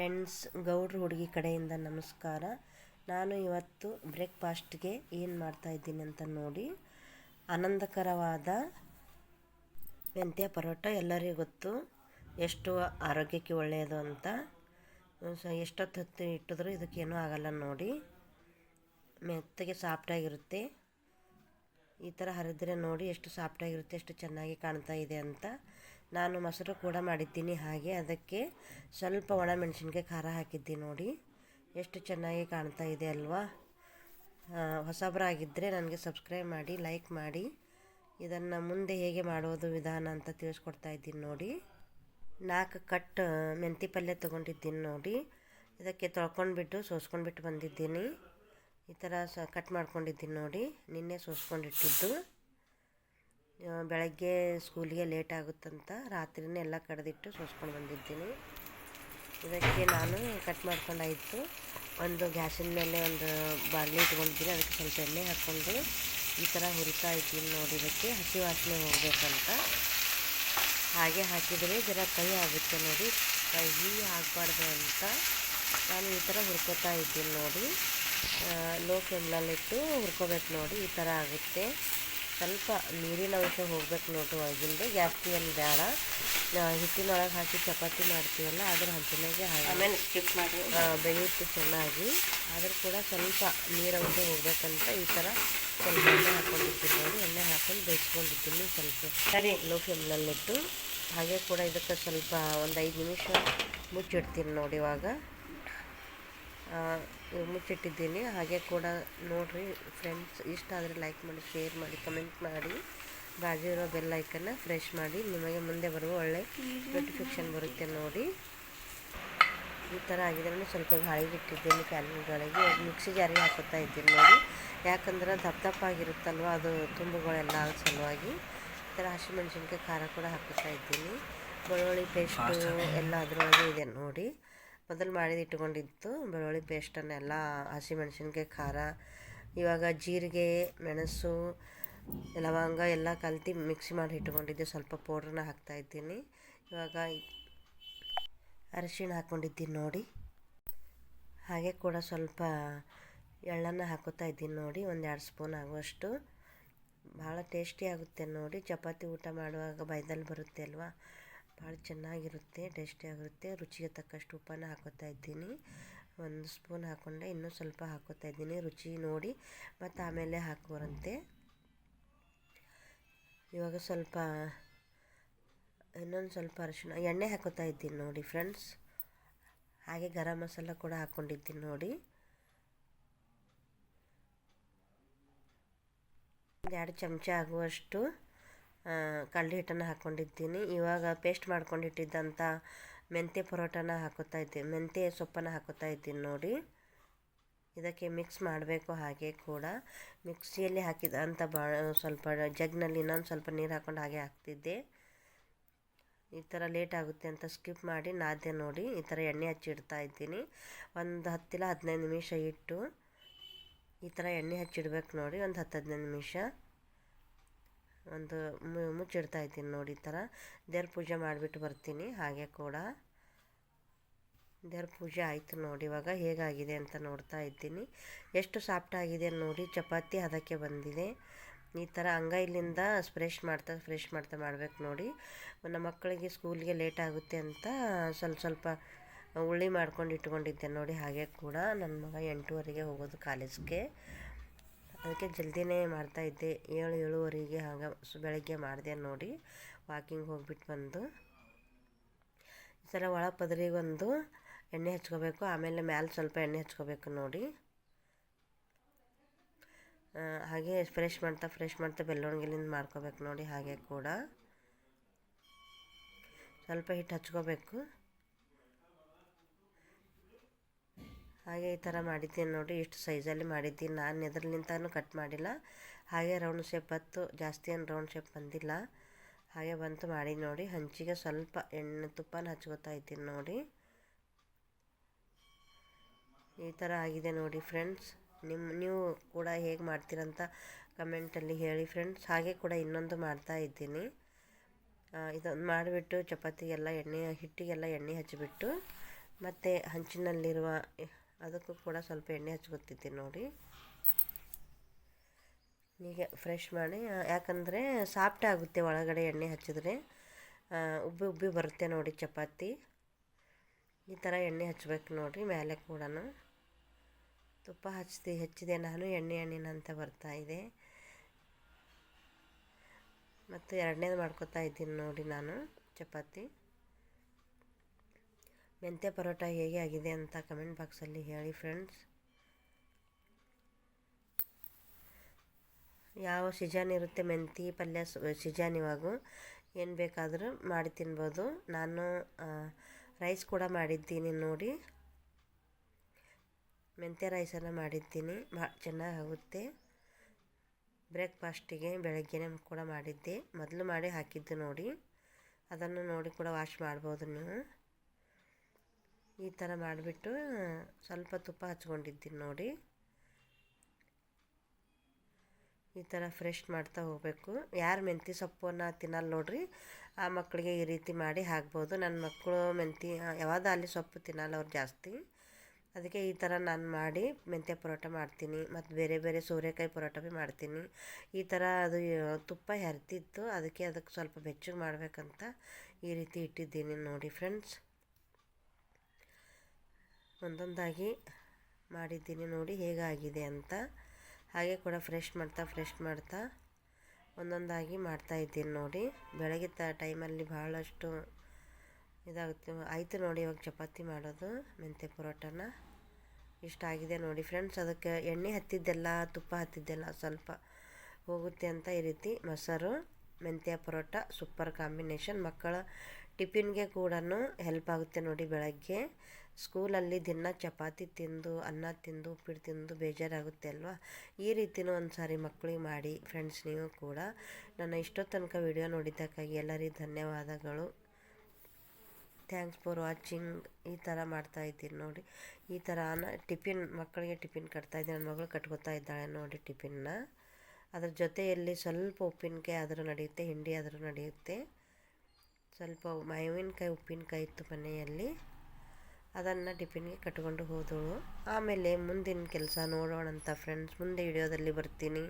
Friends ಗೌಡ್ರ ಹುಡುಗಿ ಕಡೆಯಿಂದ ನಮಸ್ಕಾರ. ನಾನು ಇವತ್ತು ಬ್ರೇಕ್ಫಾಸ್ಟ್ಗೆ ಏನು ಮಾಡ್ತಾ ಇದ್ದೀನಿ ಅಂತ ನೋಡಿ, ಆನಂದಕರವಾದ ಮೆಂತ್ಯ ಪರೋಟ, ಎಲ್ಲರಿಗೂ ಗೊತ್ತು ಎಷ್ಟು ಆರೋಗ್ಯಕ್ಕೆ ಒಳ್ಳೆಯದು ಅಂತ. ಸೊ, ಎಷ್ಟೊತ್ತು ಇಟ್ಟಿದ್ರು ಇದಕ್ಕೇನೂ ಆಗಲ್ಲ ನೋಡಿ. ಮೆತ್ತಗೆ ಸಾಫ್ಟಾಗಿರುತ್ತೆ. ಈ ಥರ ಹರಿದ್ರೆ ನೋಡಿ ಎಷ್ಟು ಸಾಫ್ಟಾಗಿರುತ್ತೆ, ಎಷ್ಟು ಚೆನ್ನಾಗಿ ಕಾಣ್ತಾ ಇದೆ ಅಂತ. ನಾನು ಮೊಸರು ಕೂಡ ಮಾಡಿದ್ದೀನಿ ಹಾಗೆ ಅದಕ್ಕೆ ಸ್ವಲ್ಪ ಒಣ ಮೆಣಸಿನ್ಕಾಯಿ ಖಾರ ಹಾಕಿದ್ದೀನಿ ನೋಡಿ. ಎಷ್ಟು ಚೆನ್ನಾಗಿ ಕಾಣ್ತಾ ಇದೆ ಅಲ್ವಾ? ಹೊಸಬರಾಗಿದ್ದರೆ ನನಗೆ ಸಬ್ಸ್ಕ್ರೈಬ್ ಮಾಡಿ, ಲೈಕ್ ಮಾಡಿ. ಇದನ್ನು ಮುಂದೆ ಹೇಗೆ ಮಾಡೋದು ವಿಧಾನ ಅಂತ ತಿಳಿಸ್ಕೊಡ್ತಾ ಇದ್ದೀನಿ ನೋಡಿ. ನಾಲ್ಕು ಕಟ್ ಮೆಂತಿ ಪಲ್ಯ ತೊಗೊಂಡಿದ್ದೀನಿ ನೋಡಿ. ಇದಕ್ಕೆ ತೊಳ್ಕೊಂಡ್ಬಿಟ್ಟು, ಸೋಸ್ಕೊಂಡ್ಬಿಟ್ಟು ಬಂದಿದ್ದೀನಿ. ಈ ಥರ ಸ, ಕಟ್ ಮಾಡ್ಕೊಂಡಿದ್ದೀನಿ ನೋಡಿ. ನಿನ್ನೆ ಸೋಸ್ಕೊಂಡಿಟ್ಟಿದ್ದು. ಬೆಳಗ್ಗೆ ಸ್ಕೂಲಿಗೆ ಲೇಟ್ ಆಗುತ್ತಂತ ರಾತ್ರಿನೇ ಎಲ್ಲ ಕಡ್ದಿಟ್ಟು ಸೋಸ್ಕೊಂಡು ಬಂದಿದ್ದೀನಿ. ಇದಕ್ಕೆ ನಾನು ಕಟ್ ಮಾಡ್ಕೊಂಡಾಯಿತು. ಒಂದು ಗ್ಯಾಸಿನ ಮೇಲೆ ಒಂದು ಬಾಣಲಿ ಇಟ್ಕೊಂಡಿದ್ದೀನಿ. ಅದಕ್ಕೆ ಸ್ವಲ್ಪ ಎಣ್ಣೆ ಹಾಕ್ಕೊಂಡು ಈ ಥರ ಹುರಿತಾ ಇದ್ದೀನಿ ನೋಡಿ ಇದಕ್ಕೆ. ಹಸಿ ವಾಸನೆ ಹೋಗಬೇಕಂತ. ಹಾಗೆ ಹಾಕಿದರೆ ಜರ ಕೈ ಆಗುತ್ತೆ ನೋಡಿ. ಕೈ ಆಗಬಾರ್ದು ಅಂತ ನಾನು ಈ ಥರ ಹುರ್ಕೋತಾ ಇದ್ದೀನಿ ನೋಡಿ. ಲೋ ಫ್ಲೇಮ್ನಲ್ಲಿಟ್ಟು ಹುರ್ಕೋಬೇಕು ನೋಡಿ. ಈ ಥರ ಆಗುತ್ತೆ. ಸ್ವಲ್ಪ ನೀರಿನ ಅಂಶ ಹೋಗ್ಬೇಕು ನೋಡ್ರಿ ಒಳಗಿಂದು ಜಾಸ್ತಿ ಏನು ಬೇಡ. ಹಿಟ್ಟಿನೊಳಗೆ ಹಾಕಿ ಚಪಾತಿ ಮಾಡ್ತೀವಲ್ಲ ಅದ್ರ ಹಂಚಿನಾಗೆ ಆಮೇಲೆ ಸ್ಕಿಪ್ ಮಾಡಿ. ಬೆಳೆಯುತ್ತೆ ಚೆನ್ನಾಗಿ. ಆದರೂ ಕೂಡ ಸ್ವಲ್ಪ ನೀರಂಶ ಹೋಗ್ಬೇಕಂತ ಈ ಥರ ಸ್ವಲ್ಪ ಎಣ್ಣೆ ಹಾಕೊಂಡಿದ್ದೀನಿ ನೋಡಿ ಎಣ್ಣೆ ಹಾಕೊಂಡು ಬೇಯಿಸ್ಕೊಂಡಿದ್ದೀನಿ ಸ್ವಲ್ಪ. ಸರಿ. ಲೋ ಫ್ಲೇಮ್ನಲ್ಲಿಟ್ಟು. ಹಾಗೆ ಕೂಡ ಇದಕ್ಕೆ ಸ್ವಲ್ಪ ಒಂದು ಐದು ನಿಮಿಷ ಮುಚ್ಚಿಡ್ತೀನಿ ನೋಡಿ ಇವಾಗ. ಮುಚ್ಚಿಟ್ಟಿದ್ದೀನಿ. ಹಾಗೆ ಕೂಡ ನೋಡಿರಿ ಫ್ರೆಂಡ್ಸ್ ಇಷ್ಟ ಆದರೆ ಲೈಕ್ ಮಾಡಿ ಶೇರ್ ಮಾಡಿ ಕಮೆಂಟ್ ಮಾಡಿ. ಬಾಜು ಇರೋ ಬೆಲ್ ಐಕನ್ನ ಫ್ರೆಶ್ ಮಾಡಿ. ನಿಮಗೆ ಮುಂದೆ ಬರುವ ಒಳ್ಳೆ ನೋಟಿಫಿಕೇಷನ್ ಬರುತ್ತೆ ನೋಡಿ. ಈ ಥರ ಆಗಿದ್ರೆ ಸ್ವಲ್ಪ ಗಾಳಿಗೆ ಇಟ್ಟಿದ್ದೀನಿ ಕ್ಯಾಲೆಂಡ್ರೊಳಗೆ ಮಿಕ್ಸಿ ಜಾರಿಗೆ ಹಾಕೋತಾ ಇದ್ದೀನಿ ನೋಡಿ. ಯಾಕಂದ್ರೆ ದಪ್ಪ ದಪ್ಪ ಆಗಿರುತ್ತಲ್ವ ಅದು ತುಂಬುಗಳೆಲ್ಲ ಆಗ ಸಲುವಾಗಿ. ಈ ಥರ ಹಸಿಮೆಣಸಿನ್ಕಾಯಿ ಖಾರ ಕೂಡ ಹಾಕೋತಾ ಇದ್ದೀನಿ. ಬೆಳ್ಳುಳ್ಳಿ ಪೇಸ್ಟು ಎಲ್ಲ ಅದರೊಳಗೆ ಇದೆ ನೋಡಿ. ಮೊದಲು ಮಾಡಿದ ಇಟ್ಕೊಂಡಿತ್ತು ಬೆಳ್ಳುಳ್ಳಿ ಪೇಸ್ಟನ್ನೆಲ್ಲ ಹಸಿಮೆಣ್ಸಿನ್ಕಾಯಿ ಖಾರ, ಇವಾಗ ಜೀರಿಗೆ, ಮೆಣಸು, ಲವಂಗ ಎಲ್ಲ ಕಲ್ತು ಮಿಕ್ಸಿ ಮಾಡಿ ಇಟ್ಕೊಂಡಿದ್ದೆ. ಸ್ವಲ್ಪ ಪೌಡ್ರನ್ನ ಹಾಕ್ತಾಯಿದ್ದೀನಿ ಇವಾಗ ಅರಿಶಿಣ ಹಾಕ್ಕೊಂಡಿದ್ದೀನಿ ನೋಡಿ. ಹಾಗೆ ಕೂಡ ಸ್ವಲ್ಪ ಎಳ್ಳನ್ನು ಹಾಕೋತಾ ಇದ್ದೀನಿ ನೋಡಿ. ಒಂದು ಎರಡು ಸ್ಪೂನ್ ಆಗುವಷ್ಟು. ಭಾಳ ಟೇಸ್ಟಿ ಆಗುತ್ತೆ ನೋಡಿ. ಚಪಾತಿ ಊಟ ಮಾಡುವಾಗ ಬೈದಲ್ಲಿ ಬರುತ್ತೆ ಅಲ್ವಾ? ಭಾಳ ಚೆನ್ನಾಗಿರುತ್ತೆ ಟೇಸ್ಟಿ ಆಗಿರುತ್ತೆ. ರುಚಿಗೆ ತಕ್ಕಷ್ಟು ಉಪ್ಪನ್ನು ಹಾಕೋತಾ ಇದ್ದೀನಿ. ಒಂದು ಸ್ಪೂನ್ ಹಾಕ್ಕೊಂಡೆ ಇನ್ನೂ ಸ್ವಲ್ಪ ಹಾಕೋತಾ ಇದ್ದೀನಿ. ರುಚಿ ನೋಡಿ, ಮತ್ತು ಆಮೇಲೆ ಹಾಕುವರಂತೆ ಇವಾಗ ಸ್ವಲ್ಪ, ಇನ್ನೊಂದು ಸ್ವಲ್ಪ ಅರಿಶಿಣ ಎಣ್ಣೆ ಹಾಕೋತಾ ಇದ್ದೀನಿ ನೋಡಿ ಫ್ರೆಂಡ್ಸ್ ಹಾಗೆ ಗರಂ ಮಸಾಲ ಕೂಡ ಹಾಕ್ಕೊಂಡಿದ್ದೀನಿ ನೋಡಿ. ಎರಡು ಚಮಚ ಆಗುವಷ್ಟು ಕಡಲೆ ಹಿಟ್ಟನ್ನು ಹಾಕ್ಕೊಂಡಿದ್ದೀನಿ ಇವಾಗ ಪೇಸ್ಟ್ ಮಾಡ್ಕೊಂಡಿಟ್ಟಿದ್ದಂಥ ಮೆಂತ್ಯ ಪರೋಟನ ಹಾಕೋತಾ ಇದ್ದೀನಿ ಮೆಂತ್ಯ ಸೊಪ್ಪನ್ನು ಹಾಕೋತಾ ಇದ್ದೀನಿ ನೋಡಿ. ಇದಕ್ಕೆ ಮಿಕ್ಸ್ ಮಾಡಬೇಕು ಹಾಗೆ ಕೂಡ. ಮಿಕ್ಸಿಯಲ್ಲಿ ಹಾಕಿದ ಅಂತ ಬಾ, ಸ್ವಲ್ಪ ಜಗ್ನಲ್ಲಿ ಇನ್ನೊಂದು ಸ್ವಲ್ಪ ನೀರು ಹಾಕ್ಕೊಂಡು ಹಾಗೆ ಹಾಕ್ತಿದ್ದೆ. ಈ ಥರ ಲೇಟ್ ಆಗುತ್ತೆ ಅಂತ ಸ್ಕಿಪ್ ಮಾಡಿ ನಾದ್ಯ ನೋಡಿ. ಈ ಥರ ಎಣ್ಣೆ ಹಚ್ಚಿಡ್ತಾ ಇದ್ದೀನಿ. ಒಂದು ಹತ್ತಿಲ್ಲ ಹದಿನೈದು ನಿಮಿಷ ಇಟ್ಟು ಈ ಥರ ಎಣ್ಣೆ ಹಚ್ಚಿಡ್ಬೇಕು ನೋಡಿ. ಒಂದು ಹತ್ತು ಹದಿನೈದು ನಿಮಿಷ. ಒಂದು ಮುಚ್ಚಿಡ್ತಾ ಇದ್ದೀನಿ ನೋಡಿ ಈ ಥರ. ದೇವ್ರ ಪೂಜೆ ಮಾಡಿಬಿಟ್ಟು ಬರ್ತೀನಿ ಹಾಗೆ ಕೂಡ. ದೇವ್ರ ಪೂಜೆ ಆಯಿತು ನೋಡಿ ಇವಾಗ ಹೇಗಾಗಿದೆ ಅಂತ ನೋಡ್ತಾ ಇದ್ದೀನಿ. ಎಷ್ಟು ಸಾಫ್ಟ್ ಆಗಿದೆ ನೋಡಿ, ಚಪಾತಿ ಅದಕ್ಕೆ ಬಂದಿದೆ. ಈ ಥರ ಅಂಗೈಲಿಂದ ಸ್ಪ್ರೆಶ್ ಮಾಡ್ತಾ, ಫ್ರೆಶ್ ಮಾಡ್ತಾ ಮಾಡಬೇಕು ನೋಡಿ. ನಮ್ಮ ಮಕ್ಕಳಿಗೆ ಸ್ಕೂಲ್ಗೆ ಲೇಟ್ ಆಗುತ್ತೆ ಅಂತ ಸ್ವಲ್ಪ ಸ್ವಲ್ಪ ಉಳ್ಳಿ ಮಾಡ್ಕೊಂಡು ಇಟ್ಕೊಂಡಿದ್ದೆ ನೋಡಿ ಹಾಗೆ ಕೂಡ. ನನ್ನ ಮಗ ಎಂಟೂವರೆಗೆ ಹೋಗೋದು ಕಾಲೇಜ್ಗೆ. ಅದಕ್ಕೆ ಜಲ್ದಿನೇ ಮಾಡ್ತಾಯಿದ್ದೆ. ಏಳು ಏಳುವರೆಗೆ ಹಾಗೆ ಬೆಳಗ್ಗೆ ಮಾಡಿದೆ ನೋಡಿ. ವಾಕಿಂಗ್ ಹೋಗ್ಬಿಟ್ಟು ಬಂದು. ಈ ಥರ ಒಳ ಪದರಿಗೊಂದು ಎಣ್ಣೆ ಹಚ್ಕೋಬೇಕು. ಆಮೇಲೆ ಮ್ಯಾಲೆ ಸ್ವಲ್ಪ ಎಣ್ಣೆ ಹಚ್ಕೋಬೇಕು ನೋಡಿ. ಹಾಗೆ ಫ್ರೆಶ್ ಮಾಡ್ತಾ ಫ್ರೆಶ್ ಮಾಡ್ತಾ ಬೆಲ್ಲೊಣಗಿಲಿಂದ ಮಾಡ್ಕೋಬೇಕು ನೋಡಿ ಹಾಗೆ ಕೂಡ. ಸ್ವಲ್ಪ ಹಿಟ್ಟು ಹಚ್ಕೋಬೇಕು. ಹಾಗೆ ಈ ಥರ ಮಾಡಿದ್ದೀನಿ ನೋಡಿ, ಇಷ್ಟು ಸೈಜಲ್ಲಿ ಮಾಡಿದ್ದೀನಿ. ನಾನು ಎದ್ರಲಿಂತನೂ ಕಟ್ ಮಾಡಿಲ್ಲ. ಹಾಗೆ ರೌಂಡ್ ಶೇಪ್ ಬತ್ತು ಜಾಸ್ತಿ ಏನು ರೌಂಡ್ ಶೇಪ್ ಬಂದಿಲ್ಲ. ಹಾಗೆ ಬಂತು ಮಾಡಿ ನೋಡಿ, ಹಂಚಿಗೆ ಸ್ವಲ್ಪ ಎಣ್ಣೆ ತುಪ್ಪನ ಹಚ್ಕೋತಾ ಇದ್ದೀನಿ ನೋಡಿ. ಈ ಥರ ಆಗಿದೆ ನೋಡಿ ಫ್ರೆಂಡ್ಸ್. ನಿಮ್ಮ, ನೀವು ಕೂಡ ಹೇಗೆ ಮಾಡ್ತೀರಂತ ಕಮೆಂಟಲ್ಲಿ ಹೇಳಿ ಫ್ರೆಂಡ್ಸ್. ಹಾಗೆ ಕೂಡ ಇನ್ನೊಂದು ಮಾಡ್ತಾ ಇದ್ದೀನಿ. ಇದೊಂದು ಮಾಡಿಬಿಟ್ಟು ಚಪಾತಿಗೆಲ್ಲ ಎಣ್ಣೆ, ಹಿಟ್ಟಿಗೆಲ್ಲ ಎಣ್ಣೆ ಹಚ್ಚಿಬಿಟ್ಟು ಮತ್ತು ಹಂಚಿನಲ್ಲಿರುವ ಅದಕ್ಕೂ ಕೂಡ ಸ್ವಲ್ಪ ಎಣ್ಣೆ ಹಚ್ಕೊತಿದ್ದೀನಿ ನೋಡಿ. ಹೀಗೆ ಫ್ರೆಶ್ ಮಾಡಿ ಯಾಕಂದರೆ ಸಾಫ್ಟ್ ಆಗುತ್ತೆ ಒಳಗಡೆ ಎಣ್ಣೆ ಹಚ್ಚಿದ್ರೆ. ಉಬ್ಬಿ ಉಬ್ಬಿ ಬರುತ್ತೆ ನೋಡಿ ಚಪಾತಿ. ಈ ಥರ ಎಣ್ಣೆ ಹಚ್ಬೇಕು ನೋಡಿರಿ ಮೇಲೆ ಕೂಡ ತುಪ್ಪ ಹಚ್ತಿ, ಹೆಚ್ಚಿದೆ ನಾನು, ಎಣ್ಣೆ ಎಣ್ಣಿನಂತ ಬರ್ತಾ ಇದೆ. ಮತ್ತು ಎರಡನೇದು ಮಾಡ್ಕೊತಾ ಇದ್ದೀನಿ ನೋಡಿ ನಾನು ಚಪಾತಿ. ಮೆಂತ್ಯ ಪರೋಟ ಹೇಗೆ ಆಗಿದೆ ಅಂತ ಕಮೆಂಟ್ ಬಾಕ್ಸಲ್ಲಿ ಹೇಳಿ ಫ್ರೆಂಡ್ಸ್ ಯಾವ ಸಿಜಾನ್ ಇರುತ್ತೆ ಮೆಂತಿ ಪಲ್ಯ ಸಿಜಾನ್ ಇವಾಗ? ಏನು ಬೇಕಾದರೂ ಮಾಡಿ ತಿನ್ಬೋದು. ನಾನು ರೈಸ್ ಕೂಡ ಮಾಡಿದ್ದೀನಿ ನೋಡಿ. ಮೆಂತ್ಯ ರೈಸನ್ನು ಮಾಡಿದ್ದೀನಿ. ಮಾ ಚೆನ್ನಾಗಾಗುತ್ತೆ ಬ್ರೇಕ್ಫಾಸ್ಟಿಗೆ ಬೆಳಗ್ಗೆನೇ ಕೂಡ ಮಾಡಿದ್ದೆ. ಮೊದಲು ಮಾಡಿ ಹಾಕಿದ್ದು ನೋಡಿ. ಅದನ್ನು ನೋಡಿ ಕೂಡ ವಾಶ್ ಮಾಡ್ಬೋದು ನೀವು. ಈ ಥರ ಮಾಡಿಬಿಟ್ಟು ಸ್ವಲ್ಪ ತುಪ್ಪ ಹಚ್ಕೊಂಡಿದ್ದೀನಿ ನೋಡಿ. ಈ ಥರ ಫ್ರೆಶ್ ಮಾಡ್ತಾ ಹೋಗಬೇಕು. ಯಾರು ಮೆಂತಿ ಸೊಪ್ಪನ್ನು ತಿನ್ನಲ್ಲ ನೋಡಿರಿ, ಆ ಮಕ್ಕಳಿಗೆ ಈ ರೀತಿ ಮಾಡಿ ಹಾಕ್ಬೋದು. ನನ್ನ ಮಕ್ಕಳು ಮೆಂತಿ ಯಾವಾಗ ಅಲ್ಲಿ ಸೊಪ್ಪು ತಿನ್ನಲ್ಲ ಅವ್ರು ಜಾಸ್ತಿ. ಅದಕ್ಕೆ ಈ ಥರ ನಾನು ಮಾಡಿ ಮೆಂತ್ಯ ಪರೋಟ ಮಾಡ್ತೀನಿ. ಮತ್ತು ಬೇರೆ ಬೇರೆ ಸೋರೆಕಾಯಿ ಪರೋಟ ಭೀ ಮಾಡ್ತೀನಿ. ಈ ಥರ ಅದು ತುಪ್ಪ ಹೆರ್ತಿತ್ತು ಅದಕ್ಕೆ ಅದಕ್ಕೆ ಸ್ವಲ್ಪ ಬೆಚ್ಚಗೆ ಮಾಡಬೇಕಂತ ಈ ರೀತಿ ಇಟ್ಟಿದ್ದೀನಿ ನೋಡಿ ಫ್ರೆಂಡ್ಸ್. ಒಂದೊಂದಾಗಿ ಮಾಡಿದ್ದೀನಿ ನೋಡಿ ಹೇಗಾಗಿದೆ ಅಂತ. ಹಾಗೆ ಕೂಡ ಫ್ರೆಶ್ ಮಾಡ್ತಾ ಫ್ರೆಶ್ ಮಾಡ್ತಾ ಒಂದೊಂದಾಗಿ ಮಾಡ್ತಾಯಿದ್ದೀನಿ ನೋಡಿ. ಬೆಳಗ್ಗೆ ತ ಟೈಮಲ್ಲಿ ಭಾಳಷ್ಟು ಇದಾಗುತ್ತೆ. ಆಯಿತು ನೋಡಿ ಇವಾಗ ಚಪಾತಿ ಮಾಡೋದು, ಮೆಂತ್ಯ ಪರೋಟನ. ಇಷ್ಟ ಆಗಿದೆ ನೋಡಿ ಫ್ರೆಂಡ್ಸ್ ಅದಕ್ಕೆ ಎಣ್ಣೆ ಹತ್ತಿದ್ದೆಲ್ಲ, ತುಪ್ಪ ಹತ್ತಿದ್ದೆಲ್ಲ ಸ್ವಲ್ಪ ಹೋಗುತ್ತೆ ಅಂತ ಈ ರೀತಿ ಮೊಸರು, ಮೆಂತ್ಯ ಪರೋಟ ಸೂಪರ್ ಕಾಂಬಿನೇಷನ್ ಮಕ್ಕಳ ಟಿಫಿನ್ಗೆ ಕೂಡ ಹೆಲ್ಪ್ ಆಗುತ್ತೆ ನೋಡಿ ಬೆಳಗ್ಗೆ. ಸ್ಕೂಲಲ್ಲಿ ದಿನ ಚಪಾತಿ ತಿಂದು, ಅನ್ನ ತಿಂದು, ಉಪ್ಪಿಟ್ಟು ತಿಂದು ಬೇಜಾರಾಗುತ್ತೆ ಅಲ್ವಾ? ಈ ರೀತಿಯೂ ಒಂದು ಸಾರಿ ಮಕ್ಕಳಿಗೆ ಮಾಡಿ ಫ್ರೆಂಡ್ಸ್ ನೀವು ಕೂಡ. ನನ್ನ ಇಷ್ಟೋ ತನಕ ವಿಡಿಯೋ ನೋಡಿದ್ದಕ್ಕಾಗಿ ಎಲ್ಲರಿಗೂ ಧನ್ಯವಾದಗಳು. ಥ್ಯಾಂಕ್ಸ್ ಫಾರ್ ವಾಚಿಂಗ್ ಈ ಥರ ಮಾಡ್ತಾ ಇದ್ದೀನಿ ನೋಡಿ. ಈ ಥರ ಟಿಫಿನ್ ಮಕ್ಕಳಿಗೆ ಟಿಫಿನ್ ಕಟ್ತಾಯಿದ್ದೀನಿ ನನ್ನ ಮಗಳು ಕಟ್ಕೊತಾ ಇದ್ದಾಳೆ ನೋಡಿ ಟಿಫಿನ್ನ. ಅದ್ರ ಜೊತೆಯಲ್ಲಿ ಸ್ವಲ್ಪ ಉಪ್ಪಿನಕಾಯಿ ಆದರೂ ನಡೆಯುತ್ತೆ, ಹಿಂಡಿ ಆದರೂ ನಡೆಯುತ್ತೆ. ಸ್ವಲ್ಪ ಮಾವಿನಕಾಯಿ, ಉಪ್ಪಿನಕಾಯಿ ಇತ್ತು ಮನೆಯಲ್ಲಿ. ಅದನ್ನು ಟಿಫಿನ್ಗೆ ಕಟ್ಕೊಂಡು ಹೋದಳು. ಆಮೇಲೆ ಮುಂದಿನ ಕೆಲಸ ನೋಡೋಣ ಅಂತ ಫ್ರೆಂಡ್ಸ್ ಮುಂದೆ ವಿಡಿಯೋದಲ್ಲಿ ಬರ್ತೀನಿ.